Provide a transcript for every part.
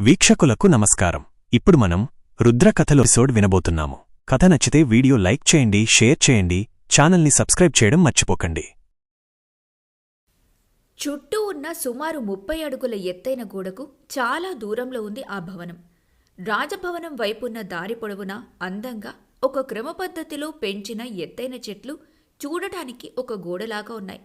వీక్షకులకు నమస్కారం. ఇప్పుడు మనం రుద్రకథలు ఎపిసోడ్ వినబోతున్నాము. కథ నచ్చితే వీడియో లైక్ చేయండి షేర్ చేయండి ఛానల్ని సబ్స్క్రైబ్ చేయడం మర్చిపోకండి. చుట్టూ ఉన్న సుమారు ముప్పై అడుగుల ఎత్తైన గోడకు చాలా దూరంలో ఉంది ఆ భవనం. రాజభవనం వైపున్న దారి పొడవునా అందంగా ఒక క్రమ పద్ధతిలో పెంచిన ఎత్తైన చెట్లు చూడటానికి ఒక గోడలాగా ఉన్నాయి.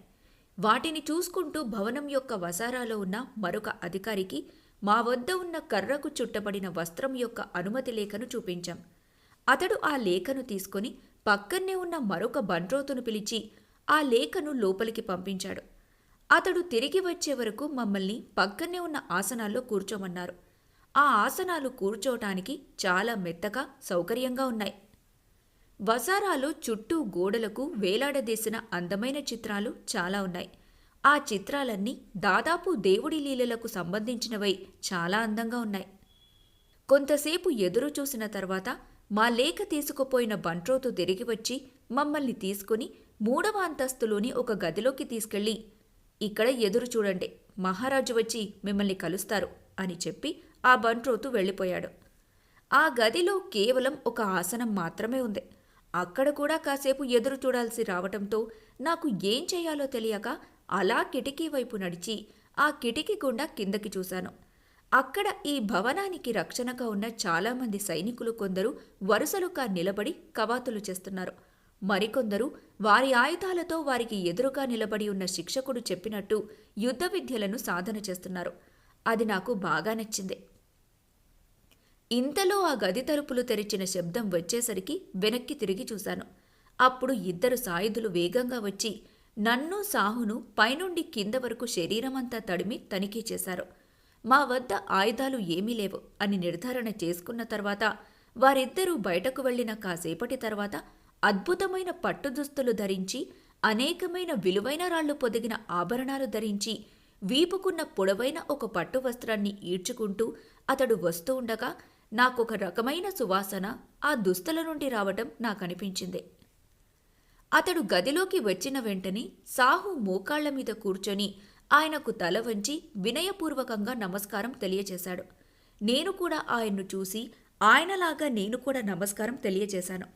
వాటిని చూసుకుంటూ భవనం యొక్క వసారాలో ఉన్న మరొక అధికారికి మా వద్ద ఉన్న కర్రకు చుట్టబడిన వస్త్రం యొక్క అనుమతి లేఖను చూపించాం. అతడు ఆ లేఖను తీసుకొని పక్కనే ఉన్న మరొక బండ్రోతును పిలిచి ఆ లేఖను లోపలికి పంపించాడు. అతడు తిరిగి వచ్చే వరకు మమ్మల్ని పక్కనే ఉన్న ఆసనాల్లో కూర్చోమన్నారు. ఆ ఆసనాలు కూర్చోటానికి చాలా మెత్తగా సౌకర్యంగా ఉన్నాయి. వసారాలో చుట్టూ గోడలకు వేలాడదీసిన అందమైన చిత్రాలు చాలా ఉన్నాయి. ఆ చిత్రాలన్నీ దాదాపు దేవుడి లీలలకు సంబంధించినవై చాలా అందంగా ఉన్నాయి. కొంతసేపు ఎదురు చూసిన తర్వాత మా లేఖ తీసుకుపోయిన బంట్రోతు తిరిగి వచ్చి మమ్మల్ని తీసుకుని మూడవ అంతస్తులోని ఒక గదిలోకి తీసుకెళ్ళి ఇక్కడ ఎదురు చూడండి మహారాజు వచ్చి మిమ్మల్ని కలుస్తారు అని చెప్పి ఆ బంట్రోతు వెళ్ళిపోయాడు. ఆ గదిలో కేవలం ఒక ఆసనం మాత్రమే ఉంది. అక్కడ కూడా కాసేపు ఎదురు చూడాల్సి రావటంతో నాకు ఏం చేయాలో తెలియక అలా కిటికీ వైపు నడిచి ఆ కిటికీ గుండా కిందకి చూశాను. అక్కడ ఈ భవనానికి రక్షణగా ఉన్న చాలామంది సైనికులు కొందరు వరుసలుగా నిలబడి కవాతులు చేస్తున్నారు. మరికొందరు వారి ఆయుధాలతో వారికి ఎదురుగా నిలబడి ఉన్న శిక్షకుడు చెప్పినట్టు యుద్ధ విద్యలను సాధన చేస్తున్నారు. అది నాకు బాగా నచ్చింది. ఇంతలో ఆ గది తలుపులు తెరిచిన శబ్దం వచ్చేసరికి వెనక్కి తిరిగి చూశాను. అప్పుడు ఇద్దరు సాయుధులు వేగంగా వచ్చి నన్ను సాహును పైనుండి కింద వరకు శరీరమంతా తడిమి తనిఖీ చేశారు. మా వద్ద ఆయుధాలు ఏమీ లేవు అని నిర్ధారణ చేసుకున్న తర్వాత వారిద్దరూ బయటకు వెళ్ళిన కాసేపటి తర్వాత అద్భుతమైన పట్టు దుస్తులు ధరించి అనేకమైన విలువైన రాళ్ళు పొదిగిన ఆభరణాలు ధరించి వీపుకున్న పొడవైన ఒక పట్టు వస్త్రాన్ని ఈడ్చుకుంటూ అతడు వస్తూ ఉండగా నాకొక రకమైన సువాసన ఆ దుస్తుల నుండి రావటం నాకనిపించింది. అతడు గదిలోకి వచ్చిన వెంటనే సాహు మోకాళ్ళ మీద కూర్చొని ఆయనకు తల వంచి వినయపూర్వకంగా నమస్కారం తెలియచేశాడు. నేను కూడా ఆయన్ను చూసి ఆయనలాగా నేను కూడా నమస్కారం తెలియచేశాను.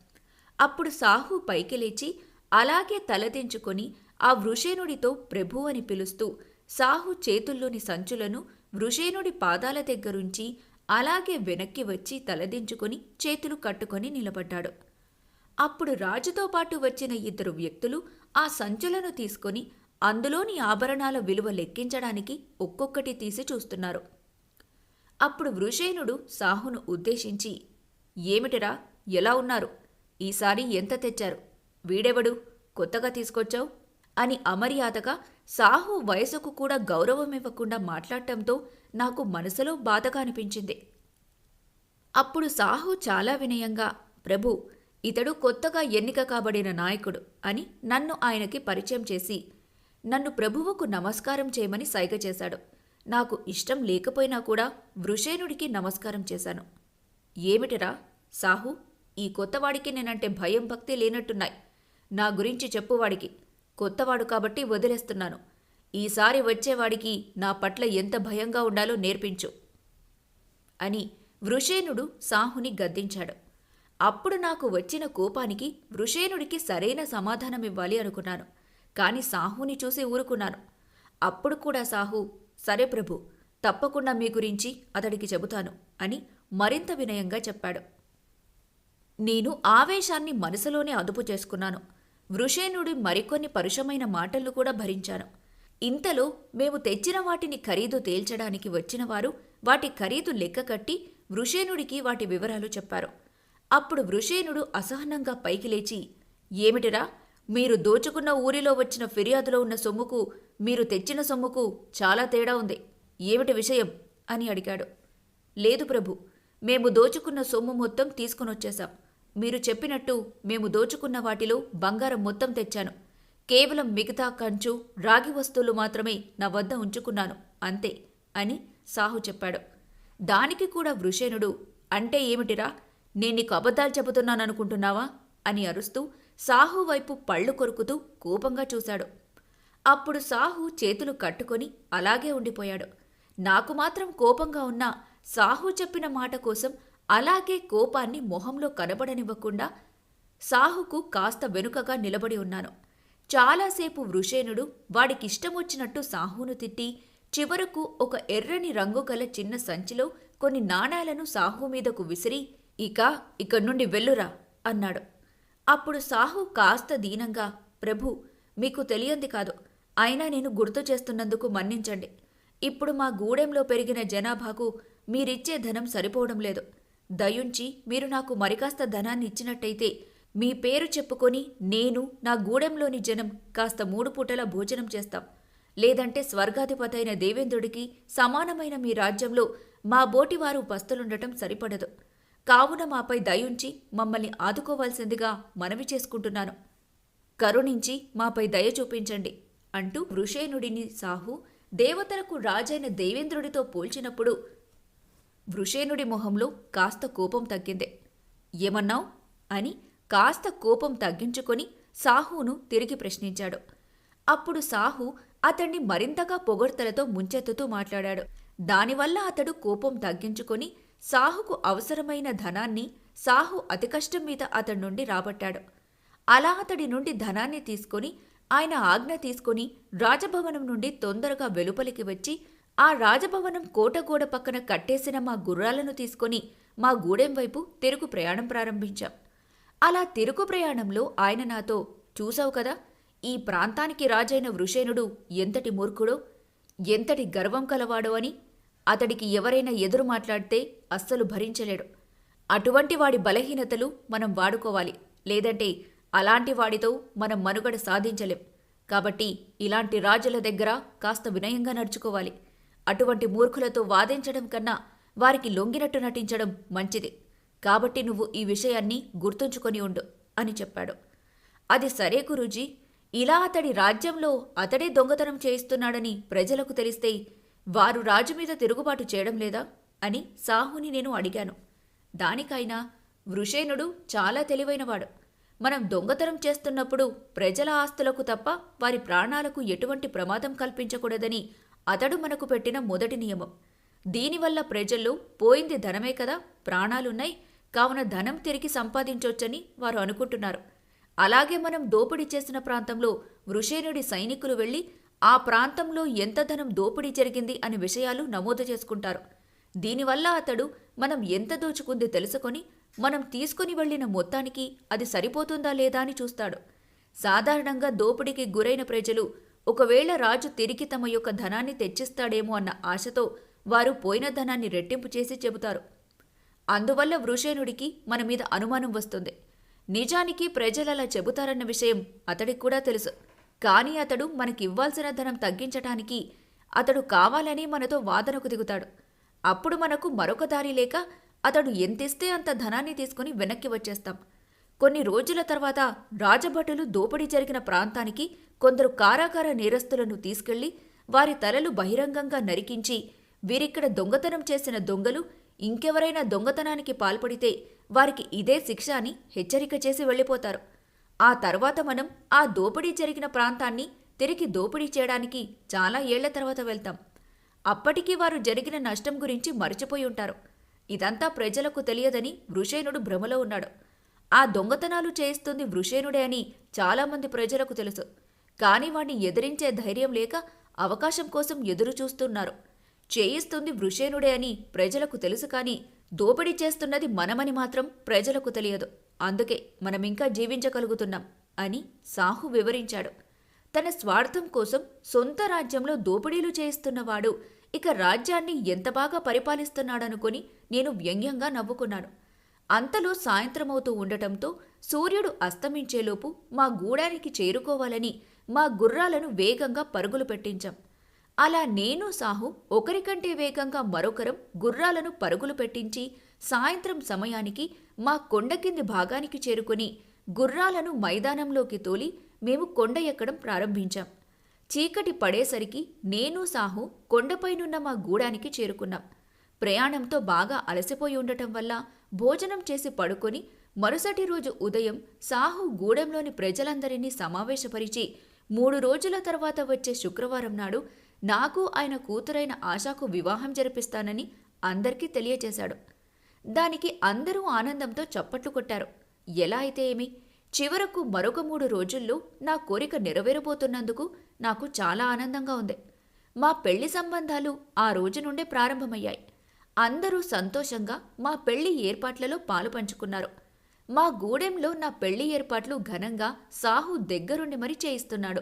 అప్పుడు సాహు పైకి లేచి అలాగే తలదించుకొని ఆ వృషేణుడితో ప్రభు అని పిలుస్తూ సాహు చేతుల్లోని సంచులను వృషేణుడి పాదాల దగ్గరుంచి అలాగే వెనక్కి వచ్చి తలదించుకొని చేతులు కట్టుకొని నిలబడ్డాడు. అప్పుడు రాజుతో పాటు వచ్చిన ఇద్దరు వ్యక్తులు ఆ సంచులను తీసుకొని అందులోని ఆభరణాల విలువ లెక్కించడానికి ఒక్కొక్కటి తీసి చూస్తున్నారు. అప్పుడు వృషేనుడు సాహును ఉద్దేశించి ఏమిటిరా? ఎలా ఉన్నారు? ఈసారి ఎంత తెచ్చారు? వీడెవడు? కొత్తగా తీసుకొచ్చావు? అని అమర్యాదగా సాహు వయసుకు కూడా గౌరవమివ్వకుండా మాట్లాడటంతో నాకు మనసులో బాధగా అనిపించింది. అప్పుడు సాహు చాలా వినయంగా ప్రభు ఇతడు కొత్తగా ఎన్నిక కాబడిన నాయకుడు అని నన్ను ఆయనకి పరిచయం చేసి నన్ను ప్రభువుకు నమస్కారం చేయమని సైగ చేశాడు. నాకు ఇష్టం లేకపోయినా కూడా వృషేనుడికి నమస్కారం చేశాను. ఏమిటిరా సాహు ఈ కొత్తవాడికి నేనంటే భయం భక్తి లేనట్టున్నాయి. నా గురించి చెప్పువాడికి కొత్తవాడు కాబట్టి వదిలేస్తున్నాను. ఈసారి వచ్చేవాడికి నా పట్ల ఎంత భయంగా ఉండాలో నేర్పించు. అని వృషేనుడు సాహుని గద్దించాడు. అప్పుడు నాకు వచ్చిన కోపానికి వృషేణుడికి సరైన సమాధానమివ్వాలి అనుకున్నాను. కాని సాహుని చూసి ఊరుకున్నాను. అప్పుడు కూడా సాహు సరే ప్రభు తప్పకుండా మీ గురించి అతడికి చెబుతాను అని మరింత వినయంగా చెప్పాడు. నేను ఆవేశాన్ని మనసులోనే అదుపు చేసుకున్నాను. వృషేణుడి మరికొన్ని పరుషమైన మాటలు కూడా భరించాను. ఇంతలో మేము తెచ్చిన వాటిని ఖరీదు తేల్చడానికి వచ్చినవారు వాటి ఖరీదు లెక్క కట్టి వృషేణుడికి వాటి వివరాలు చెప్పారు. అప్పుడు వృషేనుడు అసహనంగా పైకి లేచి ఏమిటిరా? మీరు దోచుకున్న ఊరిలో వచ్చిన ఫిర్యాదులో ఉన్న సొమ్ముకు మీరు తెచ్చిన సొమ్ముకు చాలా తేడా ఉంది. ఏమిటి విషయం? అని అడిగాడు. లేదు ప్రభు మేము దోచుకున్న సొమ్ము మొత్తం తీసుకునొచ్చేశాం. మీరు చెప్పినట్టు మేము దోచుకున్న వాటిలో బంగారం మొత్తం తెచ్చాను. కేవలం మిగతా కంచు రాగి వస్తువులు మాత్రమే నా వద్ద ఉంచుకున్నాను అంతే అని సాహు చెప్పాడు. దానికి కూడా వృషేనుడు అంటే ఏమిటిరా? నేను నీకు అబద్ధాలు చెబుతున్నాననుకుంటున్నావా అని అరుస్తూ సాహు వైపు పళ్ళు కొరుకుతూ కోపంగా చూశాడు. అప్పుడు సాహు చేతులు కట్టుకొని అలాగే ఉండిపోయాడు. నాకు మాత్రం కోపంగా ఉన్న సాహు చెప్పిన మాట కోసం అలాగే కోపాన్ని మొహంలో కనబడనివ్వకుండా సాహుకు కాస్త వెనుకగా నిలబడి ఉన్నాను. చాలాసేపు వృషేనుడు వాడికిష్టమొచ్చినట్టు సాహును తిట్టి చివరకు ఒక ఎర్రని రంగు గల చిన్న సంచిలో కొన్ని నాణాలను సాహు మీదకు విసిరి ఇక ఇక్కడి నుండి వెళ్ళురా అన్నాడు. అప్పుడు సాహు కాస్త దీనంగా ప్రభు మీకు తెలియంది కాదు. అయినా నేను గుర్తు చేస్తున్నందుకు మన్నించండి. ఇప్పుడు మా గూడెంలో పెరిగిన జనాభాకు మీరిచ్చే ధనం సరిపోవడం లేదు. దయుంచి మీరు నాకు మరికాస్త ధనాన్ని ఇచ్చినట్టయితే మీ పేరు చెప్పుకొని నేను నా గూడెంలోని జనం కాస్త మూడు పూటలా భోజనం చేస్తాం. లేదంటే స్వర్గాధిపతైన దేవేంద్రుడికి సమానమైన మీ రాజ్యంలో మా బోటివారు పస్తులుండటం సరిపడదు. కావున మాపై దయుంచి మమ్మల్ని ఆదుకోవాల్సిందిగా మనవి చేసుకుంటున్నాను. కరుణించి మాపై దయ చూపించండి అంటూ వృషేనుడిని సాహు దేవతలకు రాజైన దేవేంద్రుడితో పోల్చినప్పుడు వృషేనుడి మొహంలో కాస్త కోపం తగ్గిందే. ఏమన్నావు? అని కాస్త కోపం తగ్గించుకొని సాహును తిరిగి ప్రశ్నించాడు. అప్పుడు సాహు అతణ్ణి మరింతగా పొగడ్తలతో ముంచెత్తుతూ మాట్లాడాడు. దానివల్ల అతడు కోపం తగ్గించుకొని సాహుకు అవసరమైన ధనాన్ని సాహు అతి కష్టం మీద అతడి నుండి రాబట్టాడు. అలా అతడి నుండి ధనాన్ని తీసుకొని ఆయన ఆజ్ఞ తీసుకొని రాజభవనం నుండి తొందరగా వెలుపలికి వచ్చి ఆ రాజభవనం కోటగోడ పక్కన కట్టేసిన మా గుర్రాలను తీసుకొని మా గూడెం వైపు తిరుగు ప్రయాణం ప్రారంభించాం. అలా తిరుగు ప్రయాణంలో ఆయన నాతో చూసావు కదా ఈ ప్రాంతానికి రాజైన వృషేనుడు ఎంతటి మూర్ఖుడో ఎంతటి గర్వం కలవాడో అని అతడికి ఎవరైనా ఎదురు మాట్లాడితే అస్సలు భరించలేడు. అటువంటి వాడి బలహీనతలు మనం వాడుకోవాలి. లేదంటే అలాంటి వాడితో మనం మనుగడ సాధించలేం. కాబట్టి ఇలాంటి రాజుల దగ్గర కాస్త వినయంగా నడుచుకోవాలి. అటువంటి మూర్ఖులతో వాదించడం కన్నా వారికి లొంగినట్టు నటించడం మంచిది. కాబట్టి నువ్వు ఈ విషయాన్ని గుర్తుంచుకొని ఉండు అని చెప్పాడు. అది సరే గురూజీ. ఇలా అతడి రాజ్యంలో అతడే దొంగతనం చేయిస్తున్నాడని ప్రజలకు తెలిస్తే వారు రాజు మీద తిరుగుబాటు చేయడం లేదా? అని సాహుని నేను అడిగాను. దానికైనా వృషేణుడు చాలా తెలివైనవాడు. మనం దొంగతనం చేస్తున్నప్పుడు ప్రజల ఆస్తులకు తప్ప వారి ప్రాణాలకు ఎటువంటి ప్రమాదం కల్పించకూడదని అతడు మనకు పెట్టిన మొదటి నియమం. దీనివల్ల ప్రజల్లో పోయింది ధనమే కదా ప్రాణాలున్నాయి కావున ధనం తిరిగి సంపాదించొచ్చని వారు అనుకుంటున్నారు. అలాగే మనం దోపిడీ చేసిన ప్రాంతంలో వృషేనుడి సైనికులు వెళ్ళి ఆ ప్రాంతంలో ఎంత ధనం దోపిడీ జరిగింది అనే విషయాలు నమోదు చేసుకుంటారు. దీనివల్ల అతడు మనం ఎంత దోచుకుంది తెలుసుకొని మనం తీసుకుని వెళ్ళిన మొత్తానికి అది సరిపోతుందా లేదా అని చూస్తాడు. సాధారణంగా దోపిడీకి గురైన ప్రజలు ఒకవేళ రాజు తిరిగి తమ యొక్క ధనాన్ని తెచ్చిస్తాడేమో అన్న ఆశతో వారు పోయిన ధనాన్ని రెట్టింపు చేసి చెబుతారు. అందువల్ల వృషేనుడికి మన మీద అనుమానం వస్తుంది. నిజానికి ప్రజలలా చెబుతారన్న విషయం అతడికి కూడా తెలుసు. కానీ అతడు మనకివ్వాల్సిన ధనం తగ్గించటానికి అతడు కావాలని మనతో వాదనకు దిగుతాడు. అప్పుడు మనకు మరొక దారి లేక అతడు ఎంతిస్తే అంత ధనాన్ని తీసుకుని వెనక్కి వచ్చేస్తాం. కొన్ని రోజుల తర్వాత రాజభటులు దోపిడీ జరిగిన ప్రాంతానికి కొందరు కారాకార నేరస్తులను తీసుకెళ్ళి వారి తలలు బహిరంగంగా నరికించి వీరిక్కడ దొంగతనం చేసిన దొంగలు ఇంకెవరైనా దొంగతనానికి పాల్పడితే వారికి ఇదే శిక్ష అని హెచ్చరిక చేసి వెళ్ళిపోతారు. ఆ తర్వాత మనం ఆ దోపిడీ జరిగిన ప్రాంతాన్ని తిరిగి దోపిడీ చేయడానికి చాలా ఏళ్ళ తర్వాత వెళ్తాం. అప్పటికి వారు జరిగిన నష్టం గురించి మర్చిపోయి ఉంటారు. ఇదంతా ప్రజలకు తెలియదని వృషేనుడు భ్రమలో ఉన్నాడు. ఆ దొంగతనాలు చేయిస్తుంది వృషేనుడే అని చాలామంది ప్రజలకు తెలుసు. కాని వాణ్ణి ఎదిరించే ధైర్యం లేక అవకాశం కోసం ఎదురు చూస్తున్నారు. చేయిస్తుంది వృషేనుడే అని ప్రజలకు తెలుసు కాని దోపిడీ చేస్తున్నది మనమని మాత్రం ప్రజలకు తెలియదు. అందుకే మనమింకా జీవించగలుగుతున్నాం అని సాహు వివరించాడు. తన స్వార్థం కోసం సొంత రాజ్యంలో దోపిడీలు చేయిస్తున్నవాడు ఇక రాజ్యాన్ని ఎంత బాగా పరిపాలిస్తున్నాడనుకొని నేను వ్యంగ్యంగా నవ్వుకున్నాను. అంతలో సాయంత్రమవుతూ ఉండటంతో సూర్యుడు అస్తమించేలోపు మా గూడానికి చేరుకోవాలని మా గుర్రాలను వేగంగా పరుగులు పెట్టించాం. అలా నేను సాహు ఒకరికంటే వేగంగా మరొకరం గుర్రాలను పరుగులు పెట్టించి సాయంత్రం సమయానికి మా కొండ కింది భాగానికి చేరుకుని గుర్రాలను మైదానంలోకి తోలి మేము కొండ ఎక్కడం ప్రారంభించాం. చీకటి పడేసరికి నేను సాహు కొండపైనున్న మా గూడానికి చేరుకున్నాం. ప్రయాణంతో బాగా అలసిపోయి ఉండటం వల్ల భోజనం చేసి పడుకొని మరుసటి రోజు ఉదయం సాహు గూడెంలోని ప్రజలందరినీ సమావేశపరిచి మూడు రోజుల తర్వాత వచ్చే శుక్రవారం నాడు నాకు ఆయన కూతురైన ఆశాకు వివాహం జరిపిస్తానని అందరికీ తెలియచేశాడు దానికి అందరూ ఆనందంతో చప్పట్లు కొట్టారు. ఎలా అయితే ఏమి? చివరకు మరొక మూడు రోజుల్లో నా కోరిక నెరవేరబోతున్నందుకు నాకు చాలా ఆనందంగా ఉంది. మా పెళ్ళి సంబంధాలు ఆ రోజు నుండే ప్రారంభమయ్యాయి. అందరూ సంతోషంగా మా పెళ్ళి ఏర్పాట్లలో పాలు పంచుకున్నారు. మా గూడెంలో నా పెళ్ళి ఏర్పాట్లు ఘనంగా సాహు దగ్గరుండి మరీ చేయిస్తున్నాడు.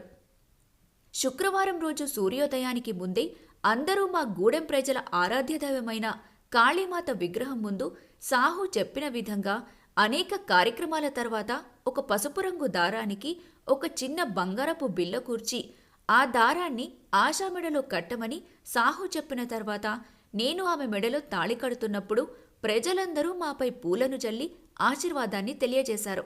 శుక్రవారం రోజు సూర్యోదయానికి ముందే అందరూ మా గూడెం ప్రజల ఆరాధ్యదైవమైన కాళీమాత విగ్రహం ముందు సాహు చెప్పిన విధంగా అనేక కార్యక్రమాల తర్వాత ఒక పసుపు రంగు దారానికి ఒక చిన్న బంగారపు బిల్ల కూర్చి ఆ దారాన్ని ఆశా మెడలో కట్టమని సాహు చెప్పిన తర్వాత నేను ఆమె మెడలో తాళి కడుతున్నప్పుడు ప్రజలందరూ మాపై పూలను జల్లి ఆశీర్వాదాన్ని తెలియజేశారు.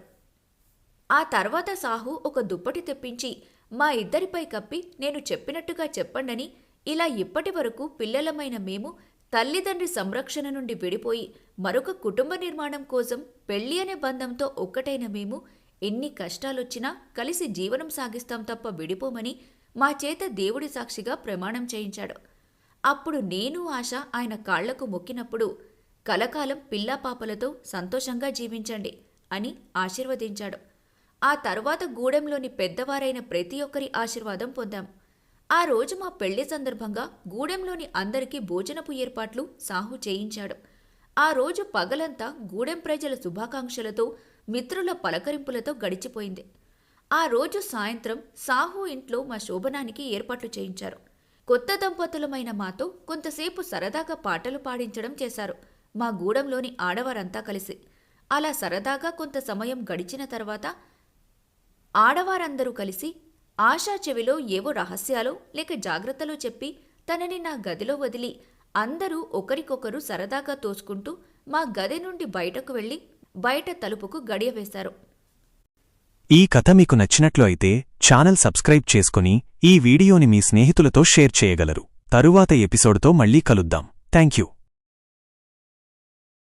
ఆ తర్వాత సాహు ఒక దుప్పటి తెప్పించి మా ఇద్దరిపై కప్పి నేను చెప్పినట్టుగా చెప్పండని ఇలా ఇప్పటి వరకు పిల్లలమైన మేము తల్లిదండ్రి సంరక్షణ నుండి విడిపోయి మరొక కుటుంబ నిర్మాణం కోసం పెళ్ళి అనే బంధంతో ఒక్కటైన మేము ఎన్ని కష్టాలొచ్చినా కలిసి జీవనం సాగిస్తాం తప్ప విడిపోమని మా చేత దేవుడి సాక్షిగా ప్రమాణం చేయించాడు. అప్పుడు నేను ఆశ ఆయన కాళ్ళకు మొక్కినప్పుడు కలకాలం పిల్లా పాపలతో సంతోషంగా జీవించండి అని ఆశీర్వదించాడు. ఆ తర్వాత గూడెంలోని పెద్దవారైన ప్రతి ఒక్కరి ఆశీర్వాదం పొందాం. ఆ రోజు మా పెళ్ళి సందర్భంగా గూడెంలోని అందరికీ భోజనపు ఏర్పాట్లు సాహు చేయించాడు. ఆ రోజు పగలంతా గూడెం ప్రజల శుభాకాంక్షలతో మిత్రుల పలకరింపులతో గడిచిపోయింది. ఆ రోజు సాయంత్రం సాహు ఇంట్లో మా శోభనానికి ఏర్పాట్లు చేయించారు. కొత్త దంపతులమైన మాతో కొంతసేపు సరదాగా పాటలు పాడించడం చేశారు మా గూడెంలోని ఆడవారంతా కలిసి. అలా సరదాగా కొంత సమయం గడిచిన తర్వాత ఆడవారందరూ కలిసి ఆశా చెవిలో ఏవో రహస్యాలో లేక జాగ్రత్తలో చెప్పి తనని నా గదిలో వదిలి అందరూ ఒకరికొకరు సరదాగా తోసుకుంటూ మా గది నుండి బయటకు వెళ్ళి బయట తలుపుకు గడియ వేశారు. ఈ కథ మీకు నచ్చినట్లు అయితే ఛానల్ సబ్స్క్రైబ్ చేసుకుని ఈ వీడియోని మీ స్నేహితులతో షేర్ చేయగలరు. తరువాత ఎపిసోడ్తో మళ్ళీ కలుద్దాం. Thank you